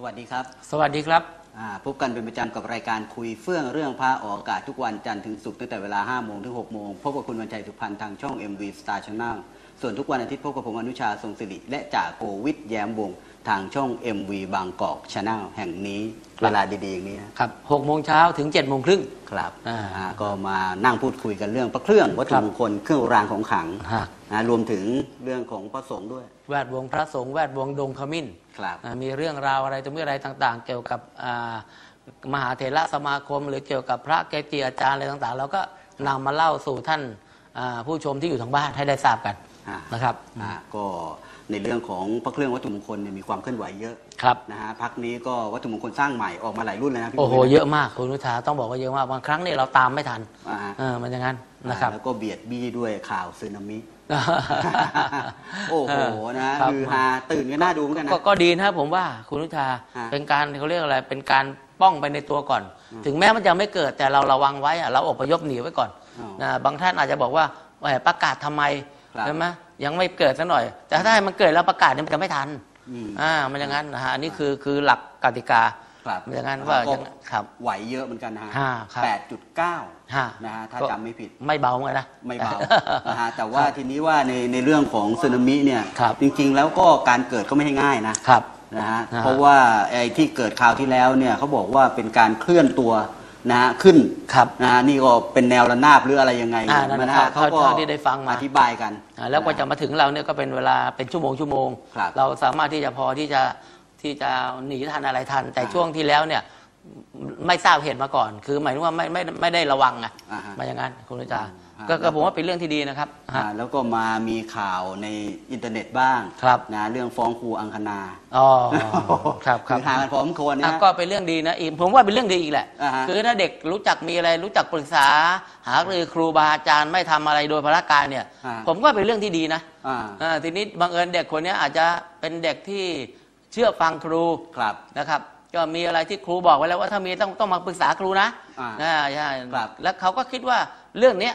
สวัสดีครับ สวัสดีครับอ่าพบกันเป็นประจำกับรายการคุยเฟื่องเรื่องพระออกอากาศทุกวันจันทร์ถึงศุกร์ตั้งแต่เวลา 5 โมงถึง 6 โมง พบกับคุณวันชัยสุพรรณทางช่อง MV Star Channel ส่วนทุกวันอาทิตย์พบกับผมอนุชาทรงสิริและจ่าโควิทย์แย้มวงศ์ ทางช่อง MV บางกอก Channel แห่งนี้ครับเวลาดีๆอย่างนี้นะ ครับ6โมงเช้าถึง7โมงครึ่ง ครับอ่าอ่าก็มานั่งพูดคุยกันเรื่องพระเครื่องวัตถุครับมงคลเครื่องรางของขลังฮะ นะรวมถึงเรื่องของพระสงฆ์ด้วย แวดวงพระสงฆ์แวดวงดงขมิ้นครับ อ่ามีเรื่องราวอะไรตรงนี้อะไรต่างๆ เกี่ยวกับอ่ามหาเถระสมาคม หรือเกี่ยวกับพระเกจิอาจารย์อะไรต่างๆ เราก็นำมาเล่าสู่ท่านอ่าผู้ชมที่อยู่ทางบ้านให้ได้ทราบกันอ่านะครับ อ่าก็ ในเรื่องของพระเครื่องวัตถุมงคลเนี่ยมีความเคลื่อนไหวเยอะครับนะฮะพักนี้ก็วัตถุมงคลสร้างใหม่ออกมาหลายรุ่นเลยนะพี่โอ้โหปุ้ยนเยอะมากคุณนุชาต้องบอกว่าเยอะมากบางครั้งเนี่ยเราตามไม่ทันอ่าฮะเออมันอย่างนั้นนะครับแล้วก็เบียดบี้ด้วยข่าวสึนามิโอ้โหนะครับคือฮาตื่นกันน่าดูเหมือนกันนะก็ก็ดีนะครับผมว่าคุณนุชาฮะเป็นการเขาเรียกอะไรเป็นการป้องไปในตัวก่อน ถึงแม้มันจะไม่เกิดแต่เราระวังไว้อะเราอพยพหนีไว้ก่อนอ๋อนะบางท่านอาจจะบอกว่าแหมประกาศทำไมครับใช่ไหม ยังไม่เกิดซะหน่อย แต่ถ้าให้มันเกิดแล้วประกาศเนี่ยมันจะไม่ทันอืมอ่ามันอย่างนั้นนะฮะอันนี้คือคือหลักกติกาครับมันอย่างนั้นว่าก็อย่างครับไหวเยอะเหมือนกันนะฮะฮะครับแปดจุดเก้าฮะนะฮะถ้าก็จำไม่ผิดไม่เบาเหมือนกันนะไม่เบานะฮะแต่ว่าทีนี้ว่าในในเรื่องของสึนามิเนี่ยครับจริง ๆ แล้วก็การเกิดก็ไม่ให้ง่ายนะครับนะฮะนะฮะเพราะว่าไอ้ที่เกิดคราวที่แล้วเนี่ยเขาบอกว่าเป็นการเคลื่อนตัว นะฮะขึ้นครับนะฮะนี่ก็เป็นแนวระนาบหรืออะไรยังไงอ่านั่นนะนะฮะเท่าเท่าที่ได้ฟังมาอธิบายกันอ่าแล้วกว่าจะมาถึงเราเนี่ยก็เป็นเวลาเป็นชั่วโมงชั่วโมงครับเราสามารถที่จะพอที่จะที่จะหนีทันอะไรทัน แต่อ่าช่วงที่แล้วเนี่ย ไม่ทราบเหตุมาก่อน คือหมายถึงว่าไม่ไม่ไม่ได้ระวังไงอ่าฮะมาอย่างนั้นคุณอาจารย์อ่า ก็ก็ผมว่าเป็นเรื่องที่ดีนะครับฮะ อ่าแล้วก็มามีข่าวในอินเทอร์เน็ตบ้างครับ นะเรื่องฟ้องครูอังคณาอ๋อครับครับ อหากันพอสมควรอะนะก็เป็นเรื่องดีนะอีกผมว่าเป็นเรื่องดีอีกแหละ อ่าฮะคือถ้าเด็กรู้จักมีอะไรรู้จักปรึกษา หารือครูบาอาจารย์ไม่ทำอะไรโดยพละการเนี่ย อ่า ผมว่าเป็นเรื่องที่ดีนะอ่าอ่าทีนี้บังเอิญเด็กคนเนี้ยอาจจะเป็นเด็กที่เชื่อฟังครูครับ นะครับ ก็มีอะไรที่ครูบอกไว้แล้วว่าถ้ามีต้องต้องมาปรึกษาครูนะอ่าอ่าใช่ครับแล้วเขาก็คิดว่าเรื่องเนี้ย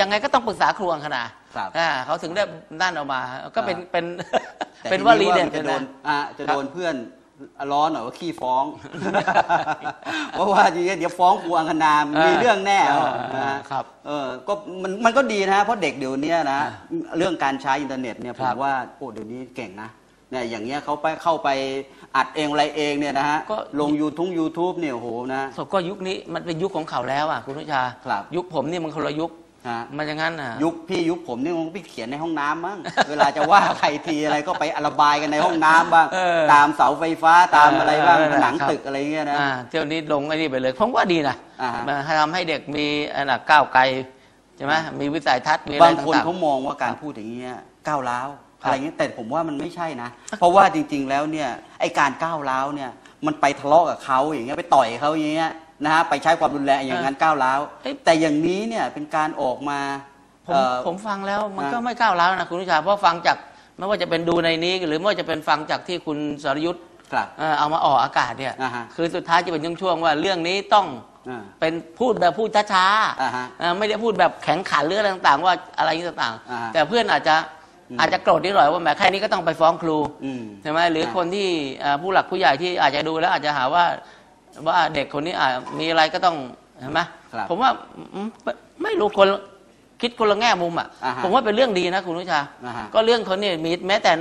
ยังไงก็ต้องปรึกษาครูอังคณาครับอ่าเขาถึงได้นั่นออกมา ก็เป็นอ่าเป็นแต่เป็นทีวลีเด็ดมันจะเลยโดนนะ อะจะครับโดนเพื่อนร้อนหน่อยว่าขี้ฟ้อง เพราะว่าทีนี้เดี๋ยวฟ้องครูอังคณามีเรื่องแน่อ่านะฮะครับเออก็มันมันก็ดีนะฮะเพราะเด็กเดี๋ยวนี้นะ เรื่องการใช้อินเทอร์เน็ตเนี่ยผครัมบว่าโอ้เดี๋ยวนี้เก่งนะ เนี่ยอย่างเงี้ยเขาไปเข้าไปอัดเองอะไรเองเนี่ยนะฮะก็ ลง YouTube YouTube เนี่ยโอ้โหนะ ศพก็ยุคนี้มันเป็นยุคของเขาแล้วอะคุณนุชา ครับ ยุคผมนี่มันคนละยุคฮะมันอย่างนั้นอะ ยุคพี่ยุคผมนี่มันไปเขียนในห้องน้ำมั้ง เวลาจะว่าใครทีอะไรก็ไประบายกันในห้องน้ำบ้าง เออตามเสาไฟฟ้าตามอะไรบ้างเออผนังครับ ตึกอะไรเงี้ยนะ อ่าเที่ยวนี้ลงไอ้นี่ไปเลยผมว่าดีนะอ่าฮะ มันทำให้เด็กมีอันน่ะก้าวไกลใช่ไหมมีวิสัยทัศน์มีอะไรบางคนต่าง เขามองว่าการพูดอย่างเงี้ยก้าวร้าวครับ อะไรเงี้ยแต่ผมว่ามันไม่ใช่นะ เพราะว่าจริง ๆ แล้วเนี่ยไอการก้าวร้าวเนี่ยมันไปทะเลาะกับเขาอย่างเงี้ยไปต่อยเขาอย่างเงี้ยนะฮะไปใช้ความรุนแรงอย่างนั้นก้าวร้าวแต่อย่างนี้เนี่ยเป็นการออกมาๆผมเอ่อผมฟังแล้วมันฮะก็ไม่ก้าวร้าวนะคุณนุชาเพราะฟังจากไม่ว่าจะเป็นดูในนี้ หรือไม่ว่าจะเป็นฟังจากที่คุณสรยุทธ์ครับเอ่อเอามาออกอากาศเนี่ยอ่าฮะคือสุดท้ายจะเป็นช่วงๆว่าเรื่องนี้ต้องอ่าเป็นพูดแบบพูดช้าอ่าฮะๆเอ่อไม่ได้พูดแบบแข็งขันหรืออะไรต่างๆ ว่าอะไรต่างอ่าฮะๆแต่เพื่อนอาจจะ อืมอาจจะโกรธนิดหน่อยว่าแหมแค่นี้ก็ต้องไปฟ้องครูอืมใช่ไหมหรือครับคนที่เอ่อผู้หลักผู้ใหญ่ที่อาจจะดูแล้วอาจจะหาว่าว่าเด็กคนนี้อาจมีอะไรก็ต้องเห็นไหมครับผมว่าอืมไม่ไม่รู้คนคิดคนละแง่มุมอะอ่าฮะผมว่าเป็นเรื่องดีนะคุณนุชาอ่าฮะก็เรื่องคนนี้มีแม้แต่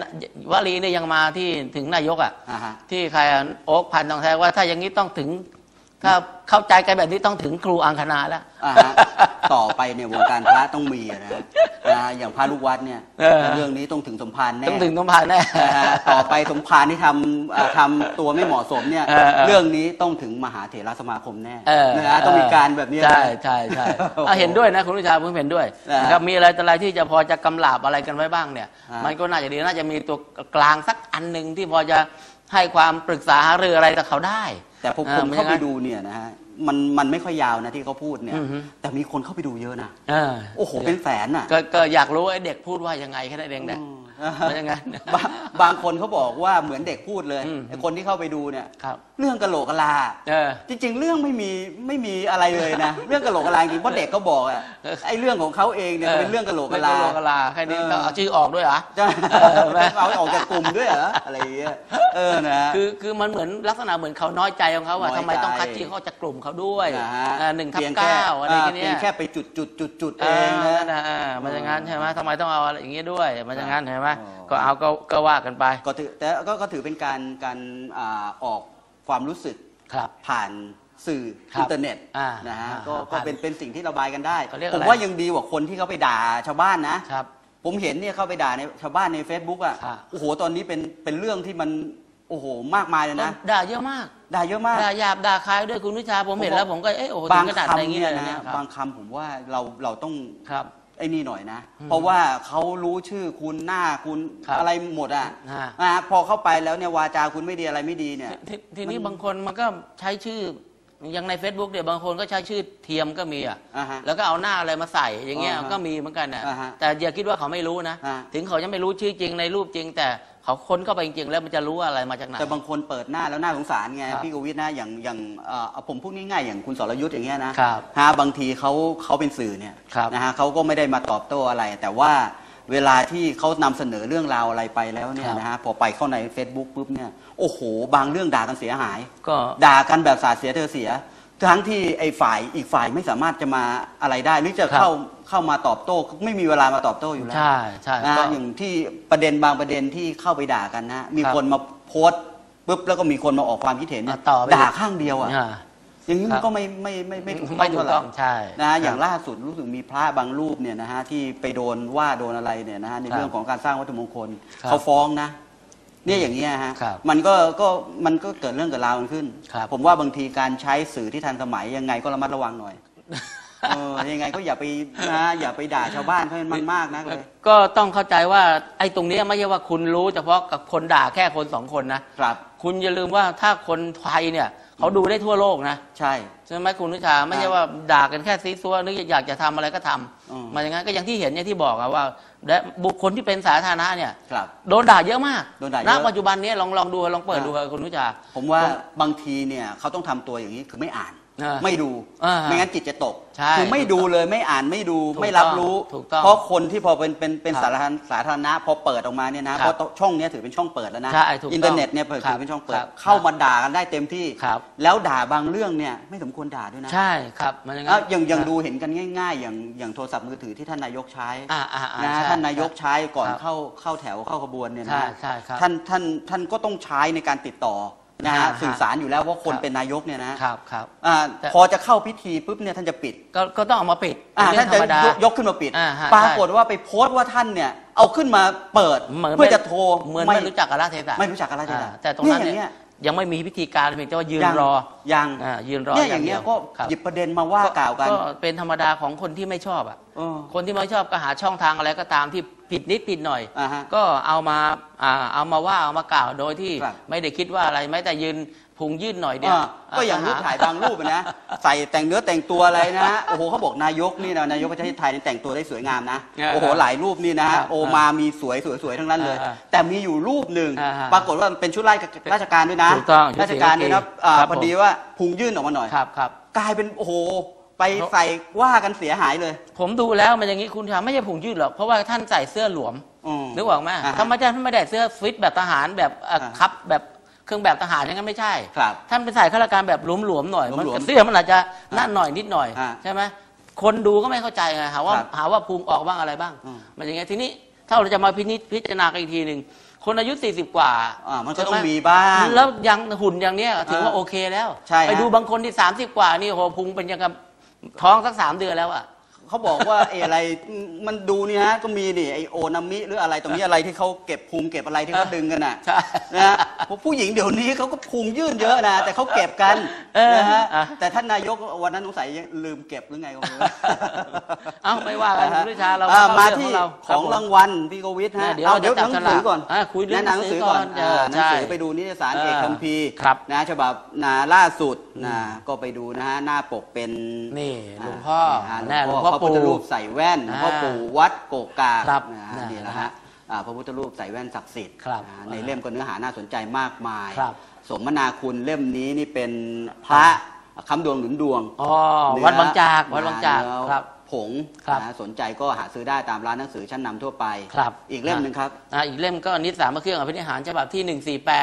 วลีเนี่ยยังมาที่ถึงนายกอะอ่าฮะที่ใครอะโอ๊กพันธุ์ทองแท้ว่าถ้าอย่างนี้ต้องถึง ถ้าเข้าใจกันแบบนี้ต้องถึงครูอังคณาแล้วอ่าฮะ ต่อไปเนี่ยวงการพระต้องมีอะนะนะอย่างพระลูกวัดเนี่ยเออ เรื่องนี้ต้องถึงสมภารแน่ต้องถึงต้องผ่านแน่ นะฮะต่อไปสมภารที่ทำอ่าทำตัวไม่เหมาะสมเนี่ยเออเออ เรื่องนี้ต้องถึงมหาเถรสมาคมแน่เออนะฮะต้องมีการแบบนี้นะใช่ใช่ใช่โอ้โหอะเห็นด้วยนะคุณวิชาผมเห็นด้วยนะฮะนะครับมีอะไรต่ออะไรที่จะพอจะกำลาบอะไรกันไว้บ้างเนี่ย ฮะ มันก็น่าจะดีน่าจะมีตัวกลางสักอันหนึ่งที่พอจะให้ความปรึกษาหารืออะไรกับเขาได้แต่ผมอ่าผมเข้าไม่ไปงั้นดูเนี่ยนะฮะ มันมันไม่ค่อยยาวนะที่เขาพูดเนี่ย อือฮึ แต่มีคนเข้าไปดูเยอะนะเออโอ้โหเป็นแสนอะก็ก็อยากรู้ว่าไอ้เด็กพูดว่ายังไงแค่นั้นเองนะ อืมมันยังไงบางบางคนเขาบอกว่าเหมือนเด็กพูดเลยอืม ไอ้คนที่เข้าไปดูเนี่ย ครับ เรื่องกะโหลกกะลาเออ จริง ๆ เรื่องไม่มีไม่มีอะไรเลยนะ เรื่องกะโหลกกะลาจริงเพราะเด็กก็บอกอะไอ้เรื่องของเขาเองเนี่ยเป็นเรื่องกะโหลกกะลา เรื่องกะโหลกกะลาแค่นี้เออ ต้องเอาชื่อออกด้วยเหรอ ใช่เออไหม เอาออกจากกลุ่มด้วยเหรออะไรอย่างเงี้ยเออนะ คือคือมันเหมือนลักษณะเหมือนเขาน้อยใจของเขาว่าน้อยใจ ทำไมต้องคัดชื่อเขาจากกลุ่มเขาด้วยนะฮะอ่าหนึ่งทับพียแค่เก้าอะไรอย่างเพีเงี้ยยงแค่ไปจุดจุดจุดจุดเอเองอนะนั่นนะอ่ามันอย่างนั้นใช่ไหมทำไมต้องเอาอะไรอย่างเงี้ยด้วย มันอย่างนั้นใช่ไหมอ๋อ ก็เอาก็ก็ว่ากันไป ก็ถือแต่ก็ก็ถือเป็นการการอ่าออก ความรู้สึกครับผ่านสื่อครับอินเทอร์เน็ตอ่านะฮะอ่าก็ก็ผ่านเป็นเป็นสิ่งที่ระบายกันได้ เขาเรียกผอะไรมว่ายังดีกว่าคนที่เขาไปด่าชาวบ้านนะ ครับ ผมเห็นเนี่ยเข้าไปด่าในชาวบ้านใน Facebook อะครับโอ้โหตอนนี้เป็นเป็นเรื่องที่มันโอ้โหมากมายเลยนะด่าเยอะมาก ด่าเยอะมาก ด่าหยาบด่าคายด้วยคุณวิชาผมเห็นผมบอกแล้วผมก็เอ๊ะโอ้โหถึบางงขนาดอะไรอย่างคำเงี้เนี่ยยนะเนี่ยครับบางคำผมว่าเราเราต้องครับ ไอ้นี่หน่อยนะ เพราะว่าเขารู้ชื่อคุณหน้าคุณครับอะไรหมดอะฮะ นะฮะพอเข้าไปแล้วเนี่ยวาจาคุณไม่ดีอะไรไม่ดีเนี่ย ททีนี้บางคนมันก็ใช้ชื่ออย่างใน Facebook เนี่ยบางคนก็ใช้ชื่อเทียมก็มีอะอ่าฮะแล้วก็เอาหน้าอะไรมาใส่อย่างเงี้ยอ่าฮะก็มีเหมือนกันน่ะอ่าฮะแต่อย่าคิดว่าเขาไม่รู้นะ อ่า ถึงเขาจะไม่รู้ชื่อจริงในรูปจริง แต่ เขาค้นเข้าไปจริงๆ แล้วมันจะรู้ว่าอะไรมาจากไหน แต่บางคนเปิดหน้าแล้วน่าสงสารไงครับพี่กวิทย์นะอย่างอย่างเอ่อเอาผมพูดง่ายๆอย่างคุณสรยุทธ์อย่างเงี้ยนะครับฮะบางทีเขาเขาเป็นสื่อเนี่ยครับนะฮะเขาก็ไม่ได้มาตอบโต้อะไร แต่ว่าเวลาที่เขานำเสนอเรื่องราวอะไรไปแล้วเนี่คยรับ นะฮะพอไปเข้าใน Facebook ปุ๊บเนี่ยโอ้โห บางเรื่องด่ากันเสียหาย ก็ ด่ากันแบบสาดเสียเธอเสีย ทั้งที่ไอ้ฝ่ายอีกฝ่ายไม่สามารถจะมาอะไรได้หรือจะครับเข้าเข้ามาตอบโต้ ไม่มีเวลามาตอบโต้อยู่แล้วใช่ใช่นะก็ อย่างที่ประเด็นบางประเด็นที่เข้าไปด่ากันนะมีครับคนมาโพสต์ปุ๊บแล้วก็มีคนมาออกความคิดเห็นเนี่ยอะต่อไป ด่าข้างเดียวอะ อ่า อย่างนี้ครัมันบก็ไม่ไม่ไม่ไม่ถูกไม่ถูกเท่าไหร่ต้องใช่นะฮะอย่างครับล่าสุดรู้สึกมีพระบางรูปเนี่ยนะฮะที่ไปโดนว่าโดนอะไรเนี่ยนะฮะในครับเรื่องของการสร้างวัตถุมงคลครับ เขาฟ้องนะ เนี่ยอย่างเงี้ยฮะครับมันก็ก็มันก็เกิดเรื่องเกิดราวกันขึ้น ครับ ผมว่าบางทีการใช้สื่อที่ทันสมัยยังไงก็ระมัดระวังหน่อยเออยังไงก็อย่าไปนะอย่าไปด่าชาวบ้านเขาให้มันมากนักเลยก็ต้องเข้าใจว่าไอ้ตรงเนี้ยไม่ใช่ว่าคุณรู้เฉพาะกับคนด่าแค่คนสองคนนะครับ คุณอย่าลืมว่าถ้าคนไทยเนี่ยเขาดูได้ทั่วโลกนะ ใช่ ใช่ไหมคุณนุชาไม่ใช่ว่าด่ากันแค่ซีซัวนึกอยากจะทำอะไรก็ทำอืมมาอย่างนั้นก็อย่างที่เห็นเนี่ยที่บอกอะว่า และบุคคลที่เป็นสาธารณะเนี่ยครับ โดนด่าเยอะมากโดนด่าเยณอะปัจจุบันเนี้ลองลองดูลองเปิดอ่าดูครับคุณนุชาผมว่าบางทีเนี่ยเขาต้องทำตัวอย่างนี้คือไม่อ่าน อ่าไม่ดูอ่าไม่งั้นจิตจะตกใช่คือไม่ดูเลยไม่อ่านไม่ดูถูกไม่รับรู้ ถูกต้องเพราะคนที่พอเป็นเป็นเป็นครับสาธารณสาธารณะพอเปิดออกมาเนี่ยนะครับเพราะช่องเนี้ยถือเป็นช่องเปิดแล้วนะใช่ถูกต้องอินเทอร์เน็ตเนี่ยเปิดครับถือเป็นช่องเปิคดรับเข้ามาด่ากันได้เต็มที่ ครับ แล้วด่าบางเรื่องเนี่ยไม่สมควรด่าด้วยนะใช่ครับมันอย่างนั้อะอย่างอย่างดูเห็นกันง่าย ๆ อย่างอย่างโทรศัพท์มือถือที่ท่านนายกใช้อ่าอ่าอ่านะใช่ท่านนายกใช้ก่อนครับเข้าเข้าแถวเข้าขบวนเนี่ยใช่นะใช่ครับท่านท่านท่านก็ต้องใช้ในการติดต่อ นะฮะอ่าฮะสื่อสารอยู่แล้วว่าคนครับ เป็นนายกเนี่ยนะครับครับอ่าแต่ พอจะเข้าพิธีปุ๊บเนี่ยท่านจะปิดก็ก็ต้องเอามาปิดอ่าเป็นเรื่ท่าอนงธรจะรมดา ยกยกขึ้นมาปิด อ่าฮะปรากฏว่าไปโพสต์ว่าท่านเนี่ยเอาขึ้นมาเปิดเหมือน เพื่อจะโทรเหมือนไม่รู้จักกับละเทศะไม่รู้จักอะไรเลยอ่าแต่ตรงนั้นอเนี่ยย่างเงี้ยยังไม่มีพิธีการเพียงแต่ว่ายืนยังรอยังอ่ายืนรอเนี่ยอย่างเงี้ยดีวก็ครับหยิบประเด็นมาว่ากล่าวกัน ก็เป็นธรรมดาของคนที่ไม่ชอบอะ เออ คนที่ไม่ชอบก็หาช่องทางอะไรก็ตามที่ ผิดนิดผิดหน่อย อ่าฮะก็เอามาอ่าเอามาว่าเอามากล่าวโดยที่ครับ ไม่ได้คิดว่าอะไรแม้แต่ยืนพุงยื่นหน่อยเดียวอ่าก็อย่างรูปถ่ายบางรูปอะนะ ใส่แต่งเนื้อแต่งตัวอะไรนะฮะโอ้โหเขาบอกนายกนี่นะนายกประเทศไทยนี่แต่งตัวได้สวยงามนะอ่าโอ้โหหลายรูปนี่นะครัฮะบโอมามีสวยสวยสวยทั้งนั้นเลยอ่าแต่มีอยู่รูปหนึ่งอ่าฮะปรากฏว่ามันเป็นชุดราชราชการด้วยนะถูกต้องชุดราชการด้วยนะสีกากีอ่าครับพอดีว่าพุงยื่นออกมาหน่อย ครับครับ กลายเป็นโอ้โห ไปใส่ว่ากันเสียหายเลย ผมดูแล้วมันอย่างนี้คุณทำไม่ใช่ผงยืดหรอก เพราะว่าท่านใส่เสื้อหลวมอืมนึกออกไหมอ่าฮะธรรมดาท่านไม่ได้เสื้อฟิตแบบทหารแบบเอ่ออ่าครับแบบเครื่องแบบทหารอย่างนั้นไม่ใช่ครับท่านเป็นใส่ข้าราชการแบบหลวมๆหน่อย มันหลวมๆเสื้อมันอาจจะนั่นหน่อยนิดหน่อยอ่าใช่ไหมคนดูก็ไม่เข้าใจไงหาว่าครับหาว่าภูมิออกบ้างอะไรบ้างอืมมันอย่างเงี้ยทีนี้ถ้าเราจะมาพินิจพิจารณากันอีกทีหนึ่งคนอายุ 40 กว่าอ่า มันก็ใช่ไหต้องมีบ้าง แล้วยังหุ่นอย่างเนี้ยถือว่าอ่าโอเคแล้วใช่ฮะไปดูบางคนที่ 30 กว่านี่โหพุงเป็นยังกับ ท้องสักสามเดือนแล้วอะเขาบอกว่าไอ้อะไรมันดูนี่ฮะก็มีนี่ไอโอนามิหรืออะไรตรงนี้อะไรที่เขาเก็บพุงเก็บอะไรที่เขาดึงกันน่ะใช่ นะฮะเพราะผู้หญิงเดี๋ยวนี้เขาก็พุงยื่นเยอะนะแต่เขาเก็บกันเออนะฮะอะ แต่ท่านนายกวันนั้นสงสัยยังลืมเก็บหรือไงก็ไม่รู้เอ้าไม่ว่ากันคุณวิชาเราอ่เข้มาเรื่องที่ขขอองเรารางวัลพี่โกวิทฮะเดี๋ยวเอาเราเดี๋ยวจะหจันับงสือฉลากก่อนอะคุยเรื่องแนะนำหนังสือก่อนหนังสือก่อนอ่าหนังสือใช่ไปดูนิตยสารเอกคัมภีร์ครับนะฉบับนะล่าสุดนะก็ไปดูนะฮะหน้าปกเป็นนี่หลวงพ่ออ่าแน่หหลลววงงพ่พ่ออพระพุทธปู่รูปใส่แว่นหลวงพ่ออ่าปู่วัดโกกากครับนะฮะนั่นนี่นะนะฮะฮะอ่าพระพุทธรูปใส่แว่นศักดิ์สิทธิ์ครับอ่าในเล่มก็เนื้อหาน่าสนใจมากมายครับสมนาคุณเล่มนี้นี่เป็นพระคำดวงหนุนดวงอ๋อเนื้อวัดบางจากวัดบางจากเนื้อครับ ผงครับนะสนใจก็หาซื้อได้ตามร้านหนังสือชั้นนำทั่วไป ครับอีกเล่มหนึ่งครับ อ่าอีกเล่มก็นิสสามเครื่องอภินิหารฉบับที่ 148